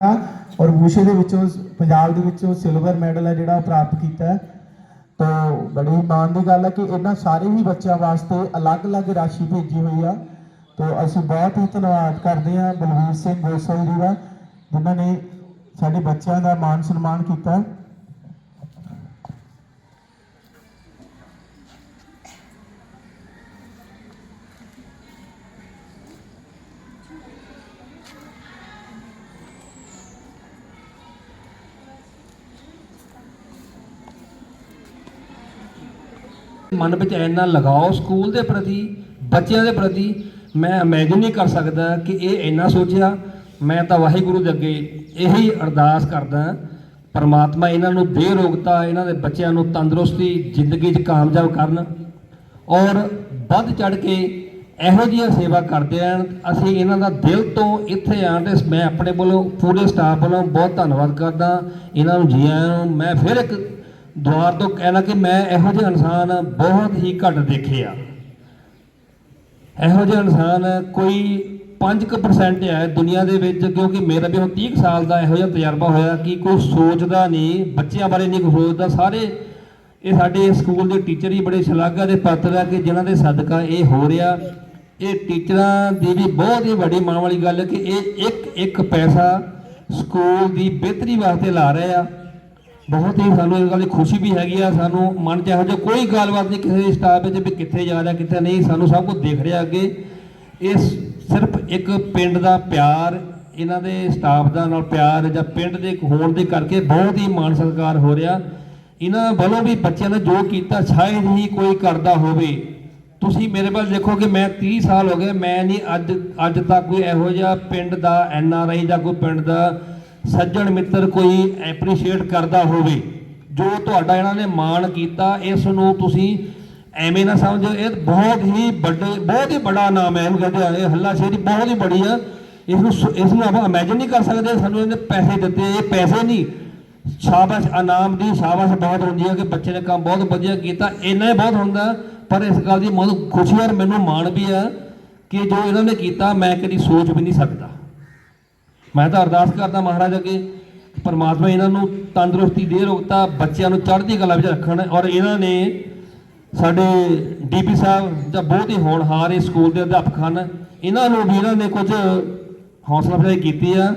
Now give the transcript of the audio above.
ਔਰ ਵੂਸ਼ੇ ਦੇ ਵਿੱਚੋਂ ਪੰਜਾਬ ਦੇ ਵਿੱਚੋਂ ਸਿਲਵਰ ਮੈਡਲ ਹੈ ਜਿਹੜਾ ਉਹ ਪ੍ਰਾਪਤ ਕੀਤਾ ਹੈ। ਤਾਂ ਬੜੀ ਮਾਣ ਦੀ ਗੱਲ ਹੈ ਕਿ ਇਹਨਾਂ ਸਾਰੇ ਹੀ ਬੱਚਿਆਂ ਵਾਸਤੇ ਅਲੱਗ-ਅਲੱਗ ਰਾਸ਼ੀ ਭੇਜੀ ਹੋਈ ਆ। ਤਾਂ ਅਸੀਂ ਬਹੁਤ ਹੀ ਧੰਨਵਾਦ ਕਰਦੇ ਹਾਂ ਬਲਵੀਰ ਸਿੰਘ ਗੋਸਲ ਜੀ ਦਾ, ਜਿਨ੍ਹਾਂ ਨੇ ਸਾਡੇ ਬੱਚਿਆਂ ਦਾ ਮਾਣ ਸਨਮਾਨ ਕੀਤਾ। ਮਨ ਵਿੱਚ ਇੰਨਾ ਲਗਾਓ ਸਕੂਲ ਦੇ ਪ੍ਰਤੀ, ਬੱਚਿਆਂ ਦੇ ਪ੍ਰਤੀ, ਮੈਂ ਇਮੇਜਿਨ ਨਹੀਂ ਕਰ ਸਕਦਾ ਕਿ ਇਹ ਇੰਨਾ ਸੋਚਿਆ। ਮੈਂ ਤਾਂ ਵਾਹਿਗੁਰੂ ਦੇ ਅੱਗੇ ਇਹੀ ਅਰਦਾਸ ਕਰਦਾ ਪਰਮਾਤਮਾ ਇਹਨਾਂ ਨੂੰ ਦੇ ਰੋਗਤਾ ਇਹਨਾਂ ਦੇ ਬੱਚਿਆਂ ਨੂੰ ਤੰਦਰੁਸਤੀ, ਜ਼ਿੰਦਗੀ 'ਚ ਕਾਮਯਾਬ ਕਰਨ ਔਰ ਵੱਧ ਚੜ ਕੇ ਇਹੋ ਜਿਹੀਆਂ ਸੇਵਾ ਕਰਦੇ ਹਨ ਅਸੀਂ ਇਹਨਾਂ ਦਾ ਦਿਲ ਤੋਂ ਇੱਥੇ ਆਉਣ ਤੇ ਮੈਂ ਆਪਣੇ ਵੱਲੋਂ, ਪੂਰੇ ਸਟਾਫ ਵੱਲੋਂ ਬਹੁਤ ਧੰਨਵਾਦ ਕਰਦਾ। ਇਹਨਾਂ ਨੂੰ ਜੀ ਆਇਆਂ ਨੂੰ ਮੈਂ ਫਿਰ ਇੱਕ ਦੁਆਰ ਤੋਂ ਕਹਿਣਾ ਕਿ ਮੈਂ ਇਹੋ ਜਿਹੇ ਇਨਸਾਨ ਬਹੁਤ ਹੀ ਘੱਟ ਦੇਖੇ ਆ। ਇਹੋ ਜਿਹੇ ਇਨਸਾਨ ਕੋਈ 5% ਹੈ ਦੁਨੀਆ ਦੇ ਵਿੱਚ, ਕਿਉਂਕਿ ਮੇਰਾ ਵੀ ਹੁਣ 30 ਕੁ ਸਾਲ ਦਾ ਇਹੋ ਜਿਹਾ ਤਜਰਬਾ ਹੋਇਆ ਕਿ ਕੋਈ ਸੋਚਦਾ ਨਹੀਂ, ਬੱਚਿਆਂ ਬਾਰੇ ਨਹੀਂ ਕੋਈ ਸੋਚਦਾ। ਸਾਰੇ ਇਹ ਸਾਡੇ ਸਕੂਲ ਦੇ ਟੀਚਰ ਹੀ ਬੜੇ ਸ਼ਲਾਘਾ ਦੇ ਪਾਤਰ ਆ ਕਿ ਜਿਨ੍ਹਾਂ ਦੇ ਸਦਕਾ ਇਹ ਹੋ ਰਿਹਾ। ਇਹ ਟੀਚਰਾਂ ਦੀ ਵੀ ਬਹੁਤ ਹੀ ਵੱਡੀ ਮਾਣ ਵਾਲੀ ਗੱਲ ਹੈ ਕਿ ਇਹ ਇੱਕ ਇੱਕ ਪੈਸਾ ਸਕੂਲ ਦੀ ਬਿਹਤਰੀ ਵਾਸਤੇ ਲਾ ਰਹੇ ਆ। ਬਹੁਤ ਹੀ ਸਾਨੂੰ ਇਸ ਗੱਲ ਦੀ ਖੁਸ਼ੀ ਵੀ ਹੈਗੀ ਆ, ਸਾਨੂੰ ਮਨ ਚ ਇਹੋ ਜਿਹਾ ਕੋਈ ਗੱਲਬਾਤ ਨਹੀਂ ਕਿਸੇ ਸਟਾਫ ਵਿੱਚ ਵੀ ਕਿੱਥੇ ਜਾ ਰਿਹਾ, ਕਿੱਥੇ ਨਹੀਂ, ਸਾਨੂੰ ਸਭ ਕੁਝ ਦੇਖ ਰਿਹਾ ਅੱਗੇ। ਇਹ ਸਿਰਫ ਇੱਕ ਪਿੰਡ ਦਾ ਪਿਆਰ, ਇਹਨਾਂ ਦੇ ਸਟਾਫ ਦਾ ਨਾਲ ਪਿਆਰ ਜਾਂ ਪਿੰਡ ਦੇ ਹੋਣ ਦੇ ਕਰਕੇ ਬਹੁਤ ਹੀ ਮਾਣ ਸਤਿਕਾਰ ਹੋ ਰਿਹਾ। ਇਹਨਾਂ ਵੱਲੋਂ ਵੀ ਬੱਚਿਆਂ ਨੇ ਜੋ ਕੀਤਾ, ਸ਼ਾਇਦ ਹੀ ਕੋਈ ਕਰਦਾ ਹੋਵੇ। ਤੁਸੀਂ ਮੇਰੇ ਵੱਲ ਦੇਖੋ ਕਿ ਮੈਂ 30 ਸਾਲ ਹੋ ਗਏ, ਮੈਂ ਨਹੀਂ ਅੱਜ ਅੱਜ ਤੱਕ ਕੋਈ ਇਹੋ ਜਿਹਾ ਪਿੰਡ ਦਾ, ਐਨ ਆਰ ਆਈ ਜਾਂ ਕੋਈ ਪਿੰਡ ਦਾ ਸੱਜਣ ਮਿੱਤਰ ਕੋਈ ਐਪਰੀਸ਼ੀਏਟ ਕਰਦਾ ਹੋਵੇ, ਜੋ ਤੁਹਾਡਾ ਇਹਨਾਂ ਨੇ ਮਾਣ ਕੀਤਾ, ਇਸ ਨੂੰ ਤੁਸੀਂ ਐਵੇਂ ਨਾ ਸਮਝੋ, ਇਹ ਬਹੁਤ ਹੀ ਵੱਡੇ, ਬਹੁਤ ਹੀ ਬੜਾ ਨਾਮ ਹੈ ਕਹਿੰਦੇ ਇਹ ਹੱਲਾ ਸ਼ੇਰੀ ਬਹੁਤ ਹੀ ਬੜੀ ਆ। ਇਸ ਨੂੰ ਸ- ਇਸ ਨੂੰ ਆਪਾਂ ਇਮੇਜਿਨ ਨਹੀਂ ਕਰ ਸਕਦੇ, ਸਾਨੂੰ ਇਹਨੇ ਪੈਸੇ ਦਿੱਤੇ, ਇਹ ਪੈਸੇ ਨਹੀਂ। ਸ਼ਾਬਾਸ਼, ਇਨਾਮ ਦੀ ਸ਼ਾਬਾਸ਼ ਬਹੁਤ ਹੁੰਦੀ ਹੈ ਕਿ ਬੱਚੇ ਨੇ ਕੰਮ ਬਹੁਤ ਵਧੀਆ ਕੀਤਾ, ਇੰਨਾ ਹੀ ਬਹੁਤ ਹੁੰਦਾ, ਪਰ ਇਸ ਗੱਲ ਦੀ ਬਹੁਤ ਖੁਸ਼ੀ ਔਰ ਮੈਨੂੰ ਮਾਣ ਵੀ ਆ ਕਿ ਜੋ ਇਹਨਾਂ ਨੇ ਕੀਤਾ, ਮੈਂ ਕਦੀ ਸੋਚ ਵੀ ਨਹੀਂ ਸਕਦਾ। ਮੈਂ ਤਾਂ ਅਰਦਾਸ ਕਰਦਾ ਮਹਾਰਾਜ ਅੱਗੇ ਪਰਮਾਤਮਾ ਇਹਨਾਂ ਨੂੰ ਤੰਦਰੁਸਤੀ ਦੇ, ਰੋਗਤਾ ਬੱਚਿਆਂ ਨੂੰ ਚੜ੍ਹਦੀ ਕਲਾ ਵਿੱਚ ਰੱਖਣ ਔਰ ਇਹਨਾਂ ਨੇ ਸਾਡੇ ਡੀਪੀ ਸਾਹਿਬ ਜਾਂ ਬਹੁਤ ਹੀ ਹੋਣਹਾਰ ਇਸ ਸਕੂਲ ਦੇ ਅਧਿਆਪਕ ਹਨ। ਇਹਨਾਂ ਨੂੰ ਵੀ ਇਹਨਾਂ ਨੇ ਕੁਝ ਹੌਸਲਾ ਅਫਜ਼ਾਈ ਕੀਤੀ ਆ।